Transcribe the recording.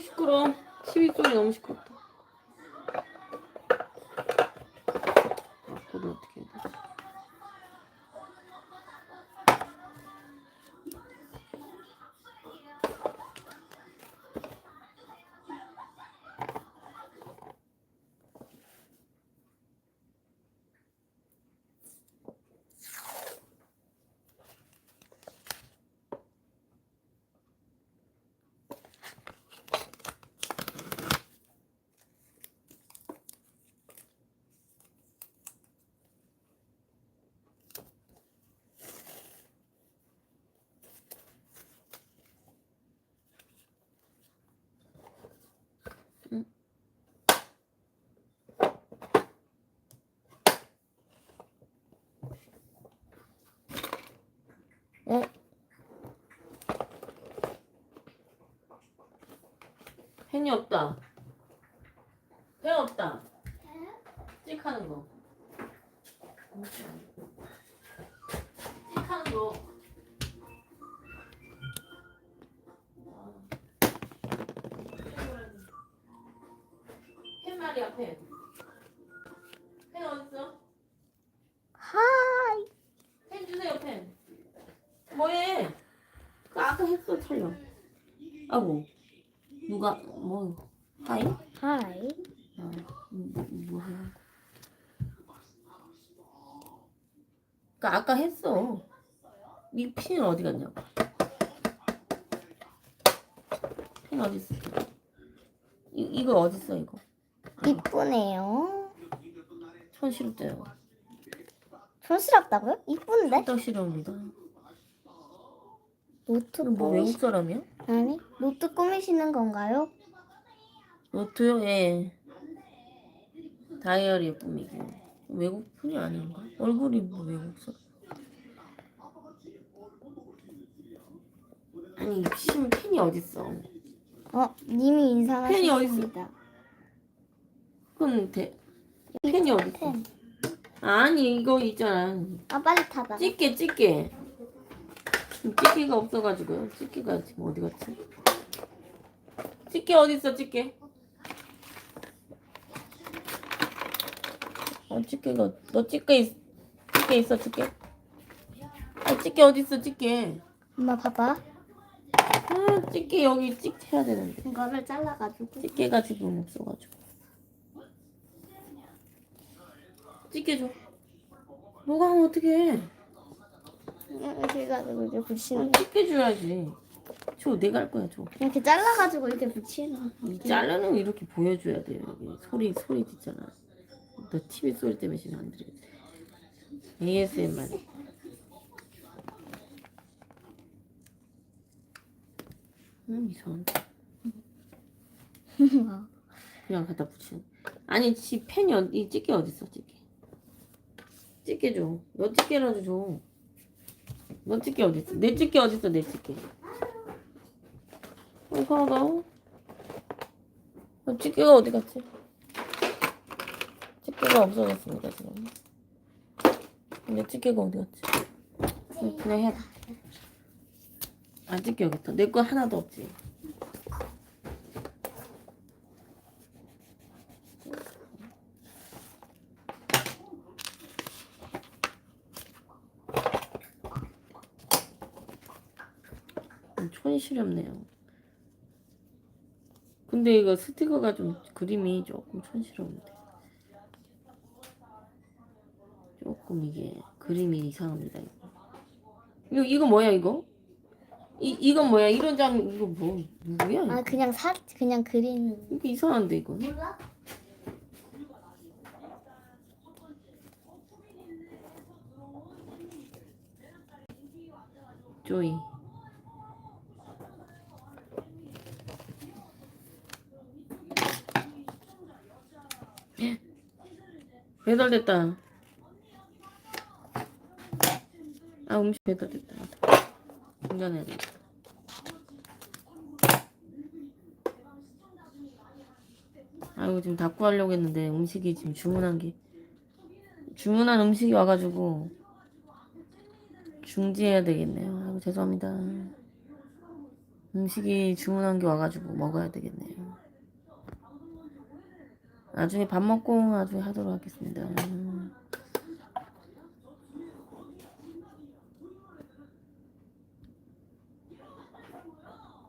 시끄러. 시위 소리 너무 시끄럽다. 펜이 없다. 펜 없다. 찍 하는 거. 찍 하는 거. 펜 말이야 펜. 펜 어딨어? 하이. 펜 주세요 펜. 뭐해? 그 아까 했어 촬영. 아고 누가 뭐 하이? 하이. 아, 뭐, 뭐야? 그 아까 했어. 이 펜은 어디 갔냐고. 펜 어디 있어? 이 이거 어디 있어 이거? 이쁘네요. 촌스럽대요. 촌스럽다고요? 이쁜데? 떡시럽니다. 노트 뭐 외국. 사람이야? 아니 노트 꾸미시는 건가요? 노트요? 예. 다이어리 꾸미기. 외국 분이 아닌가? 얼굴이 뭐 외국 사람. 아니 심 펜이 어딨어? 어, 님이 펜이 어디? 인사하셨습니다. 그건 대 펜이 어딨어? 펜. 아니 이거 있잖아. 아 빨리 타봐. 집게 집게. 집게가 없어가지고요. 집게가 지금 어디 갔지? 집게 어디 있어 집게? 어 집게가 너 집게 있, 집게 있어 집게? 아 집게 어디 있어 집게? 엄마 봐봐. 아 집게 여기 찍 해야 되는데 이거를 잘라가지고. 집게가 지금 없어가지고. 집게 줘. 너가 하면 어떡해? 이렇게 해가지고 이렇게 붙이는 어, 거. 집게 줘야지. 줘 내가 할 거야 줘. 이렇게 잘라가지고 이렇게 붙이는 거. 이 자르는 거 이렇게 보여줘야 돼요. 여기 소리 소리 듣잖아. 너 TV 소리 때문에 지금 안 들려. ASMR. 음 이상한데. 그냥 갖다 붙이는. 아니 지 펜이 어디 이 집게 어디 있어 집게? 집게 줘. 너 집게라도 줘. 너 집게 어디 있어? 내 집게 어디 있어 내 집게? 어 가가. 어, 집게가 어디 갔지? 집게가 없어졌습니다 지금. 내 집게가 어디 갔지? 그냥- 돼. 아 집게 여기 있다. 내 거 하나도 없지. 촌이 시렵네요. 근데 이거 스티커가 좀 그림이 조금 촌스러운데 조금 이게 그림이 이상합니다 이거 이거, 뭐야 이거 이 이건 뭐야 이런 장 이거 뭐 누구야 아 이거? 그냥 사 그냥 그리는. 이거 이상한데 이거 몰라? 조이 배달됐다 아 음식 배달됐다 중간에 아이고 지금 닫고 하려고 했는데 음식이 지금 주문한 게 주문한 음식이 와가지고 중지해야 되겠네요. 아이고 죄송합니다. 음식이 주문한 게 와가지고 먹어야 되겠네요. 나중에 밥 먹고 나중에 하도록 하겠습니다. 음.